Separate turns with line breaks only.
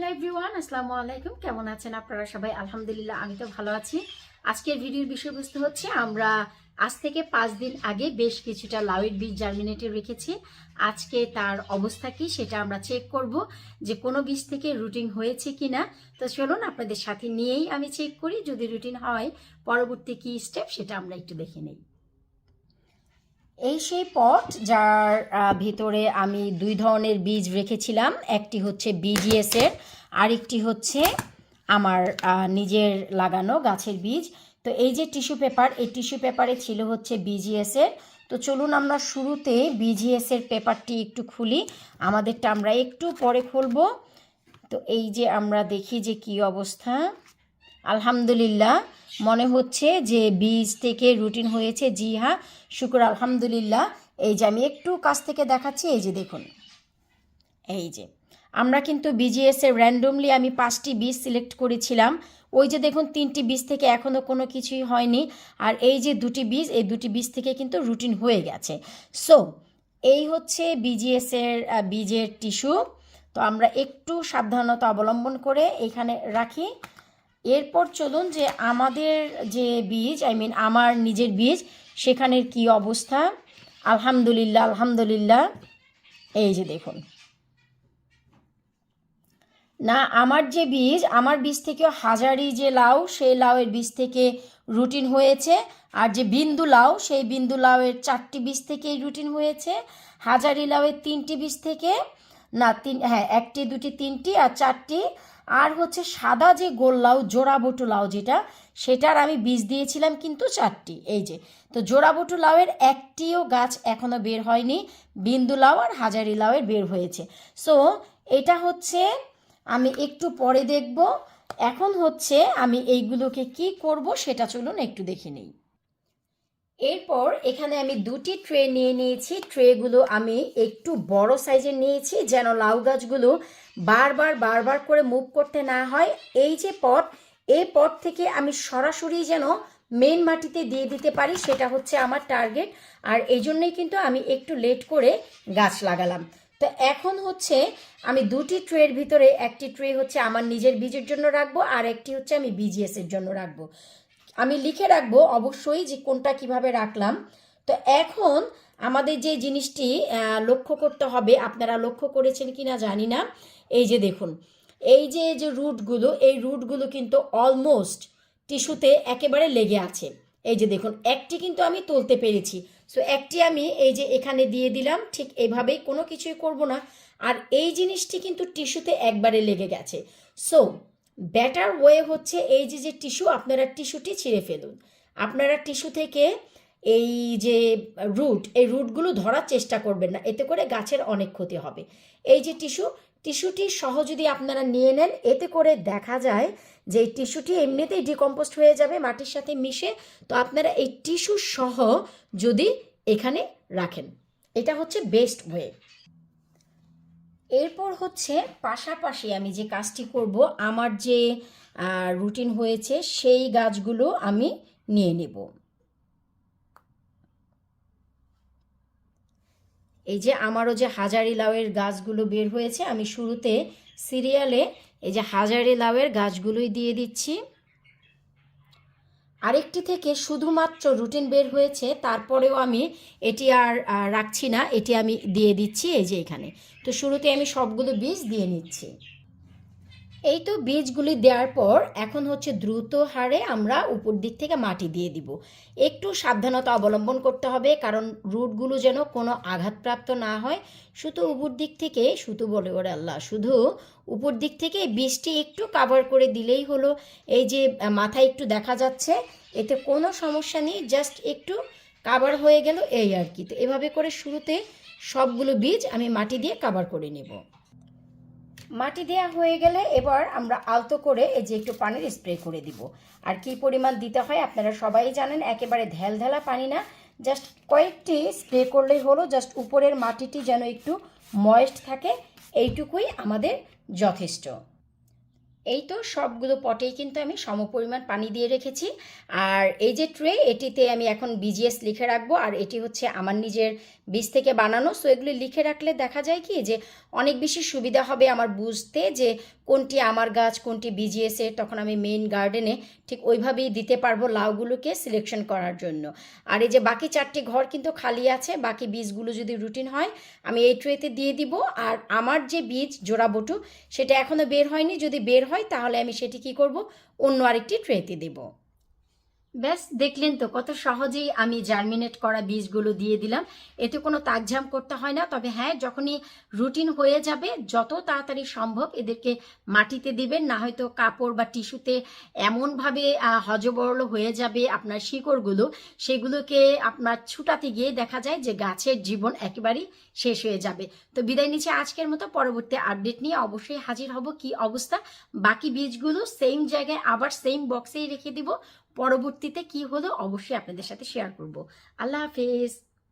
Hello everyone, আসসালামু আলাইকুম। কেমন আছেন আপনারা সবাই? আলহামদুলিল্লাহ, আমি তো ভালো আছি। আজকের ভিডিওর বিষয়বস্তু হচ্ছে, আমরা আজ থেকে পাঁচ দিন আগে বেশ কিছুটা লাউয়ের বীজ জার্মিনেটে রেখেছি। আজকে তার অবস্থা কি সেটা আমরা চেক করব, যে কোনো বীজ থেকে রুটিন হয়েছে কি না তো চলুন আপনাদের সাথে নিয়েই আমি চেক করি। যদি রুটিন হয়, পরবর্তী কি স্টেপ সেটা আমরা একটু দেখে নেই। এই সেই পট যার ভিতরে আমি দুই ধরনের বীজ রেখেছিলাম। একটি হচ্ছে বিজিএস এর, আরেকটি হচ্ছে আমার নিজের লাগানো গাছের বীজ। তো এই যে টিস্যু পেপার, এই টিস্যু পেপারে ছিল হচ্ছে বিজিএস এর। তো চলুন আমরা শুরুতে বিজিএস এর পেপারটি একটু খুলি। আমাদেরটা আমরা একটু পরে খুলবো। তো এই যে আমরা দেখি যে কি অবস্থা। আলহামদুলিল্লাহ, মনে হচ্ছে যে বীজ থেকে রুটিন হয়েছে। জি হ্যাঁ শুক্র আলহামদুলিল্লাহ। এই যে আমি একটু কাছ থেকে দেখাচ্ছি, এই যে দেখুন। এই যে, আমরা কিন্তু বিজিএস র্যান্ডমলি আমি পাঁচটি বীজ সিলেক্ট করেছিলাম। ওই যে দেখুন, তিনটি বীজ থেকে এখনও কোনো কিছুই হয়নি। আর এই যে দুটি বীজ, এই দুটি বীজ থেকে কিন্তু রুটিন হয়ে গেছে। সো এই হচ্ছে বিজিএসের বীজের টিস্যু তো আমরা একটু সাবধানতা অবলম্বন করে এখানে রাখি। এরপর চলুন যে আমাদের যে বীজ আই মিন আমার নিজের বীজ, সেখানের কি অবস্থা? আলহামদুলিল্লাহ আলহামদুলিল্লাহ। এই যে দেখুন। না, আমার যে বীজ, আমার বীজ থেকেও হাজারি যে লাউ, সেই লাউয়ের বীজ থেকে রুটিন হয়েছে। আর যে বিন্দু লাউ, সেই বিন্দু লাউয়ের চারটি বীজ থেকেই রুটিন হয়েছে। হাজারি লাউয়ের তিনটি বীজ থেকে, না, তিন হ্যাঁ একটি, দুটি, তিনটি আর চারটি আর হচ্ছে সাদা যে গোল লাউ, জোড়া বটু লাউ যেটা, সেটার আমি বীজ দিয়েছিলাম কিন্তু চারটি, এই যে। তো জোড়া বটু লাউয়ের একটিও গাছ এখনও বের হয়নি, বিন্দু লাউ আর হাজারি লাউয়ের বের হয়েছে। সো এটা হচ্ছে আমি একটু পরে দেখব। এখন হচ্ছে আমি এইগুলোকে কি করব সেটা চলুন একটু দেখে নিই। এরপর এখানে আমি দুটি ট্রে নিয়ে নিয়েছি। ট্রেগুলো আমি একটু বড় সাইজের নিয়েছি যেন লাউ গাছগুলো বারবার বারবার করে মুভ করতে না হয়। এই যে পট, এই পট থেকে আমি সরাসরি যেন মেন মাটিতে দিয়ে দিতে পারি, সেটা হচ্ছে আমার টার্গেট। আর এই জন্যই কিন্তু আমি একটু লেট করে গাছ লাগালাম। তো এখন হচ্ছে আমি দুটি ট্রের ভিতরে, একটি ট্রে হচ্ছে আমার নিজের বীজের জন্য রাখব আর একটি হচ্ছে আমি বিজিএস এর জন্য রাখব। আমি লিখে রাখব অবশ্যই যে কোনটা কীভাবে রাখলাম। তো এখন আমাদের যে জিনিসটি লক্ষ্য করতে হবে, আপনারা লক্ষ্য করেছেন কি না জানি না। এই যে দেখুন, এই যে যে রুটগুলো, এই রুটগুলো কিন্তু অলমোস্ট টিস্যুতে একেবারে লেগে আছে। এই যে দেখুন, একটি কিন্তু আমি তুলতে পেরেছি। সো, একটি আমি এই যে এখানে দিয়ে দিলাম, ঠিক এভাবেই কোনো কিছুই করব না। আর এই জিনিসটি কিন্তু টিস্যুতে একবারে লেগে গেছে। সো ব্যাটার ওয়ে হচ্ছে এই যে যে টিস্যু আপনারা টিস্যুটি ছিঁড়ে ফেলুন। আপনারা টিস্যু থেকে এই যে রুট এই রুটগুলো ধরার চেষ্টা করবেন না। এতে করে গাছের অনেক ক্ষতি হবে। এই যে টিস্যু টিস্যুটি সহ যদি আপনারা নিয়ে নেন, এতে করে দেখা যায় যে এই টিস্যুটি এমনিতেই ডিকম্পোস্ট হয়ে যাবে, মাটির সাথে মিশে। তো আপনারা এই টিস্যু সহ যদি এখানে রাখেন। এটা হচ্ছে বেস্ট ওয়ে এরপর হচ্ছে পাশাপাশি আমি যে কাজটি করব, আমার যে রুটিন হয়েছে সেই গাছগুলো আমি নিয়ে নেব। এই যে আমারও যে হাজারি লাউয়ের গাছগুলো বের হয়েছে, আমি শুরুতে সিরিয়ালে এই যে হাজারি লাউয়ের গাছগুলোই দিয়ে দিচ্ছি। আরেকটি থেকে শুধুমাত্র রুটিন বের হয়েছে, তারপরেও আমি এটি আর রাখছি না, এটি আমি দিয়ে দিচ্ছি, এই যে এখানে। তো শুরুতে আমি সবগুলো বীজ দিয়ে নিচ্ছি। এই তো বীজগুলি দেওয়ার পর এখন হচ্ছে দ্রুত হারে আমরা উপর দিক থেকে মাটি দিয়ে দিব। একটু সাবধানতা অবলম্বন করতে হবে, কারণ রুটগুলো যেন কোনো আঘাতপ্রাপ্ত না হয়। শুধু উপর দিক থেকে, শুধু বলে ওরে আল্লাহ, শুধু উপর দিক থেকে বীজটি একটু কাভার করে দিলেই হলো। এই যে মাথায় একটু দেখা যাচ্ছে, এতে কোনো সমস্যা নেই জাস্ট একটু কাভার হয়ে গেল এই আর কি। তো এভাবে করে শুরুতে সবগুলো বীজ আমি মাটি দিয়ে কাভার করে নেব। মাটি দেয়া হয়ে গেলে এবার আমরা আলতো করে এই যে একটু পানির স্প্রে করে দিব। আর কি পরিমাণ দিতে হয় আপনারা সবাই জানেন, একেবারে ঢেলঢেলা পানি না। জাস্ট কয়েকটি স্প্রে করলেই হলো, জাস্ট উপরের মাটিটি যেন একটু ময়েস্ট থাকে, এইটুকুই আমাদের যথেষ্ট। এই তো সবগুলো পটেই কিন্তু আমি সমপরিমাণ পানি দিয়ে রেখেছি। আর এই যে ট্রে, এটিতে আমি এখন বিজিএস লিখে রাখব। আর এটি হচ্ছে আমার নিজের বীজ থেকে বানানো। সো এগুলি লিখে রাখলে দেখা যায় কি যে অনেক বেশি সুবিধা হবে আমার বুঝতে যে কোনটি আমার গাছ, কোনটি বিজিএসে তখন আমি মেইন গার্ডেনে ঠিক ওইভাবেই দিতে পারব লাউগুলোকে সিলেকশন করার জন্য। আর এই যে বাকি চারটি ঘর কিন্তু খালি আছে, বাকি বীজগুলো যদি রুটিন হয়, আমি এই ট্রেতে দিয়ে দিব। আর আমার যে বীজ, জোড়া বটু, সেটা এখনও বের হয়নি, যদি বের হয় তাহলে আমি সেটি কি করব? অন্য আরেকটি ট্রেতে দেবো। ব্যাস, দেখলেন তো কত সহজেই আমি জার্মিনেট করা বীজগুলো দিয়ে দিলাম। এতে কোনো তাকঝাম করতে হয় না, তবে হ্যাঁ যখনই রুটিন হয়ে যাবে, যত তাড়াতাড়ি সম্ভব এদেরকে মাটিতে দিবেন, না হয়তো কাপড় বা টিস্যুতে এমনভাবে হজবরল হয়ে যাবে আপনার শিকড়গুলো, সেগুলোকে আপনার ছুটাতে গিয়ে দেখা যায় যে গাছের জীবন একেবারেই শেষ হয়ে যাবে। তো বিদায় নিচ্ছে আজকের মতো, পরবর্তী আপডেট নিয়ে অবশ্যই হাজির হব। কি অবস্থা? বাকি বীজগুলো সেম জায়গায় আবার সেম বক্সেই রেখে দিব। পরবর্তীতে কি হলো অবশ্যই আপনাদের সাথে শেয়ার করব। আল্লাহ হাফেজ।